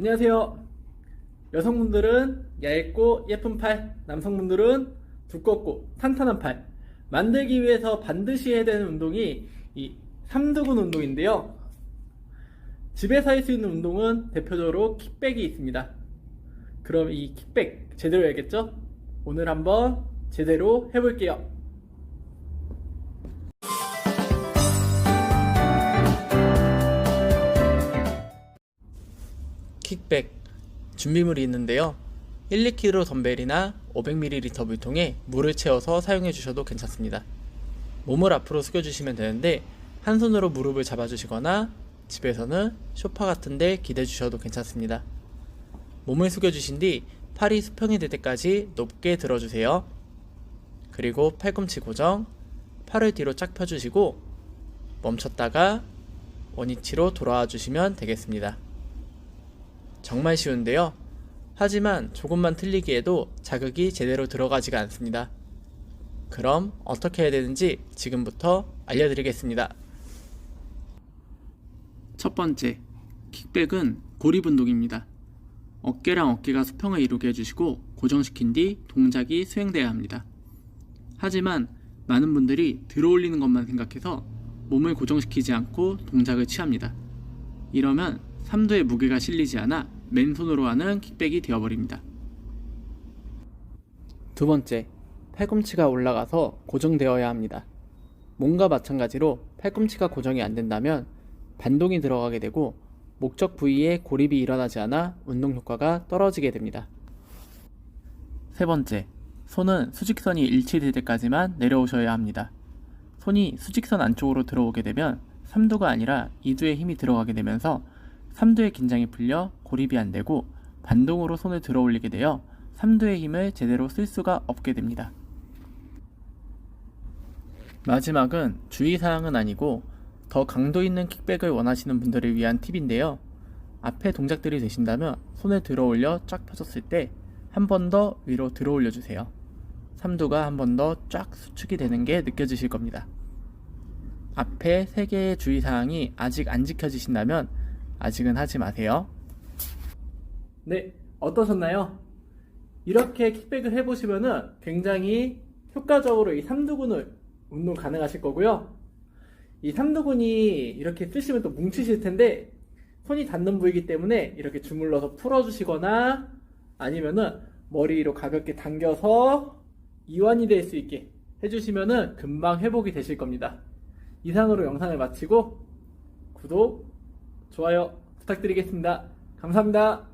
안녕하세요. 여성분들은 얇고 예쁜 팔, 남성분들은 두껍고 탄탄한 팔 만들기 위해서 반드시 해야 되는 운동이 이 삼두근 운동인데요. 집에서 할 수 있는 운동은 대표적으로 킥백이 있습니다. 그럼 이 킥백 제대로 해야겠죠? 오늘 한번 제대로 해볼게요. 킥백 준비물이 있는데요. 1, 2kg 덤벨이나 500ml 물통에 물을 채워서 사용해 주셔도 괜찮습니다. 몸을 앞으로 숙여 주시면 되는데 한 손으로 무릎을 잡아 주시거나 집에서는 소파 같은 데 기대 주셔도 괜찮습니다. 몸을 숙여 주신 뒤 팔이 수평이 될 때까지 높게 들어 주세요. 그리고 팔꿈치 고정, 팔을 뒤로 쫙 펴 주시고 멈췄다가 원위치로 돌아와 주시면 되겠습니다. 정말 쉬운데요. 하지만 조금만 틀리기에도 자극이 제대로 들어가지가 않습니다. 그럼 어떻게 해야 되는지 지금부터 알려드리겠습니다. 첫 번째, 킥백은 고립 운동입니다. 어깨랑 어깨가 수평을 이루게 해주시고 고정시킨 뒤 동작이 수행돼야 합니다. 하지만 많은 분들이 들어올리는 것만 생각해서 몸을 고정시키지 않고 동작을 취합니다. 이러면 삼두의 무게가 실리지 않아 맨손으로 하는 킥백이 되어버립니다. 두 번째, 팔꿈치가 올라가서 고정되어야 합니다. 몸과 마찬가지로 팔꿈치가 고정이 안 된다면 반동이 들어가게 되고 목적 부위에 고립이 일어나지 않아 운동 효과가 떨어지게 됩니다. 세 번째, 손은 수직선이 일치될 때까지만 내려오셔야 합니다. 손이 수직선 안쪽으로 들어오게 되면 삼두가 아니라 이두에 힘이 들어가게 되면서 삼두의 긴장이 풀려 고립이 안 되고 반동으로 손을 들어 올리게 되어 삼두의 힘을 제대로 쓸 수가 없게 됩니다. 마지막은 주의사항은 아니고 더 강도 있는 킥백을 원하시는 분들을 위한 팁인데요. 앞에 동작들이 되신다면 손을 들어 올려 쫙 펴졌을 때 한 번 더 위로 들어 올려 주세요. 삼두가 한 번 더 쫙 수축이 되는 게 느껴지실 겁니다. 앞에 세 개의 주의사항이 아직 안 지켜지신다면 아직은 하지 마세요. 네, 어떠셨나요? 이렇게 킥백을 해보시면은 굉장히 효과적으로 이 삼두근을 운동 가능하실 거고요. 이 삼두근이 이렇게 쓰시면 또 뭉치실 텐데 손이 닿는 부위이기 때문에 이렇게 주물러서 풀어주시거나 아니면은 머리로 가볍게 당겨서 이완이 될 수 있게 해주시면은 금방 회복이 되실 겁니다. 이상으로 영상을 마치고 구독, 좋아요 부탁드리겠습니다. 감사합니다.